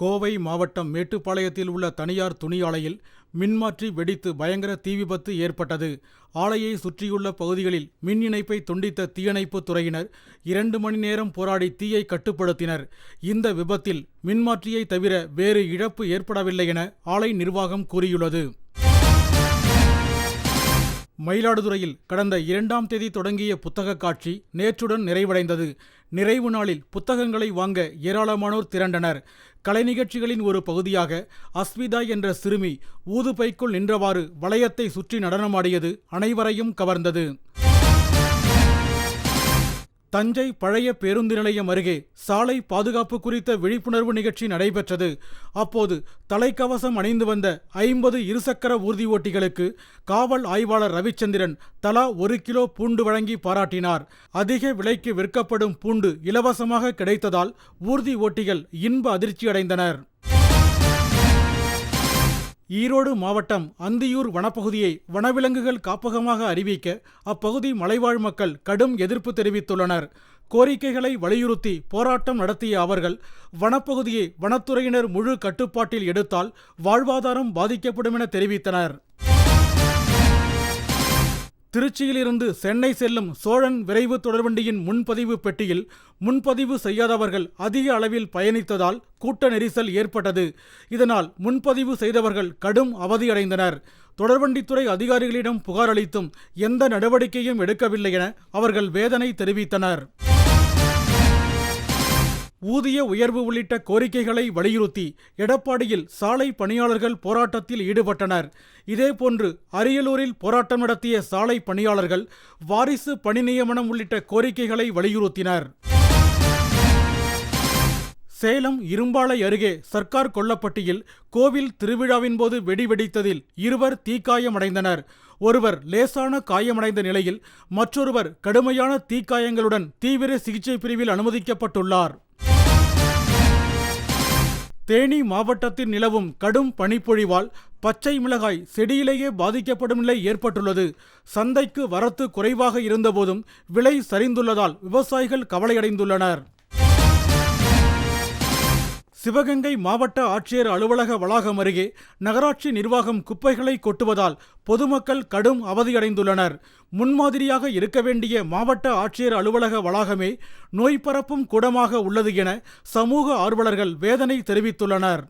கோவை மாவட்டம் மேட்டுப்பாளையத்தில் உள்ள தனியார் துணி ஆலையில் மின்மாற்றி வெடித்து பயங்கர தீ விபத்து ஏற்பட்டது. ஆலையை சுற்றியுள்ள பகுதிகளில் மின் இணைப்பை துண்டித்த தீயணைப்பு துறையினர் இரண்டு மணி நேரம் போராடி தீயை கட்டுப்படுத்தினர். இந்த விபத்தில் மின்மாற்றியை தவிர வேறு இழப்பு ஏற்படவில்லை என ஆலை நிர்வாகம் கூறியுள்ளது. மயிலாடுதுறையில் கடந்த இரண்டாம் தேதி தொடங்கிய புத்தக காட்சி நேற்றுடன் நிறைவடைந்தது. நிறைவு நாளில் புத்தகங்களை வாங்க ஏராளமானோர் திரண்டனர். கலை நிகழ்ச்சிகளின் ஒரு பகுதியாக அஸ்மிதா என்ற சிறுமி ஊதுபைக்குள் நின்றவாறு வளையத்தை சுற்றி நடனமாடியது அனைவரையும் கவர்ந்தது. தஞ்சை பழைய பேருந்து நிலையம் அருகே சாலை பாதுகாப்பு குறித்த விழிப்புணர்வு நிகழ்ச்சி நடைபெற்றது. அப்போது தலைக்கவசம் அணிந்து வந்த ஐம்பது இருசக்கர ஊர்தி ஓட்டிகளுக்கு காவல் ஆய்வாளர் ரவிச்சந்திரன் தலா ஒரு கிலோ பூண்டு வழங்கி பாராட்டினார். அதிக விலைக்கு விற்கப்படும் பூண்டு இலவசமாக கிடைத்ததால் ஊர்தி ஓட்டிகள் இன்ப அதிர்ச்சி அடைந்தனர் ஈரோடு மாவட்டம் அந்தியூர் வனப்பகுதியை வனவிலங்குகள் காப்பகமாக அறிவிக்க அப்பகுதி மலைவாழ் மக்கள் கடும் எதிர்ப்பு தெரிவித்துள்ளனர். கோரிக்கைகளை வலியுறுத்தி போராட்டம் நடத்திய அவர்கள் வனப்பகுதியை வனத்துறையினர் முழு கட்டுப்பாட்டில் எடுத்தால் வாழ்வாதாரம் பாதிக்கப்படும் என தெரிவித்தனர். திருச்சியிலிருந்து சென்னை செல்லும் சோழன் விரைவு தொடர்வண்டியின் முன்பதிவு பெட்டியில் முன்பதிவு செய்யாதவர்கள் அதிக அளவில் பயணித்ததால் கூட்ட நெரிசல் ஏற்பட்டது. இதனால் முன்பதிவு செய்தவர்கள் கடும் அவதியடைந்தனர். தொடர்வண்டித்துறை அதிகாரிகளிடம் புகார் அளித்தும் எந்த நடவடிக்கையும் எடுக்கவில்லை என அவர்கள் வேதனை தெரிவித்தனர். ஊதிய உயர்வு உள்ளிட்ட கோரிக்கைகளை வலியுறுத்தி எடப்பாடியில் சாலை பணியாளர்கள் போராட்டத்தில் ஈடுபட்டனர். இதேபோன்று அரியலூரில் போராட்டம் நடத்திய சாலை பணியாளர்கள் வாரிசு பணி நியமனம் உள்ளிட்ட கோரிக்கைகளை வலியுறுத்தினர். சேலம் இரும்பாலை அருகே சர்க்கார் கொல்லப்பட்டியில் கோவில் திருவிழாவின் போது வெடி வெடித்ததில் இருவர் தீக்காயமடைந்தனர். ஒருவர் லேசான காயமடைந்த நிலையில் மற்றொருவர் கடுமையான தீக்காயங்களுடன் தீவிர சிகிச்சை பிரிவில் அனுமதிக்கப்பட்டுள்ளார். தேனி மாவட்டத்தில் நிலவும் கடும் பனிப்பொழிவால் பச்சை மிளகாய் செடியிலேயே பாதிக்கப்படும் நிலை ஏற்பட்டுள்ளது. சந்தைக்கு வரத்து குறைவாக இருந்தபோதும் விலை சரிந்துள்ளதால் விவசாயிகள் கவலையடைந்துள்ளனர். சிவகங்கை மாவட்ட ஆட்சியர் அலுவலக வளாகம் அருகே நகராட்சி நிர்வாகம் குப்பைகளை கொட்டுவதால் பொதுமக்கள் கடும் அவதியடைந்துள்ளனர். முன்மாதிரியாக இருக்க வேண்டிய மாவட்ட ஆட்சியர் அலுவலக வளாகமே நோய் பரப்பும் கூடமாக உள்ளது என சமூக ஆர்வலர்கள் வேதனை தெரிவித்துள்ளனர்.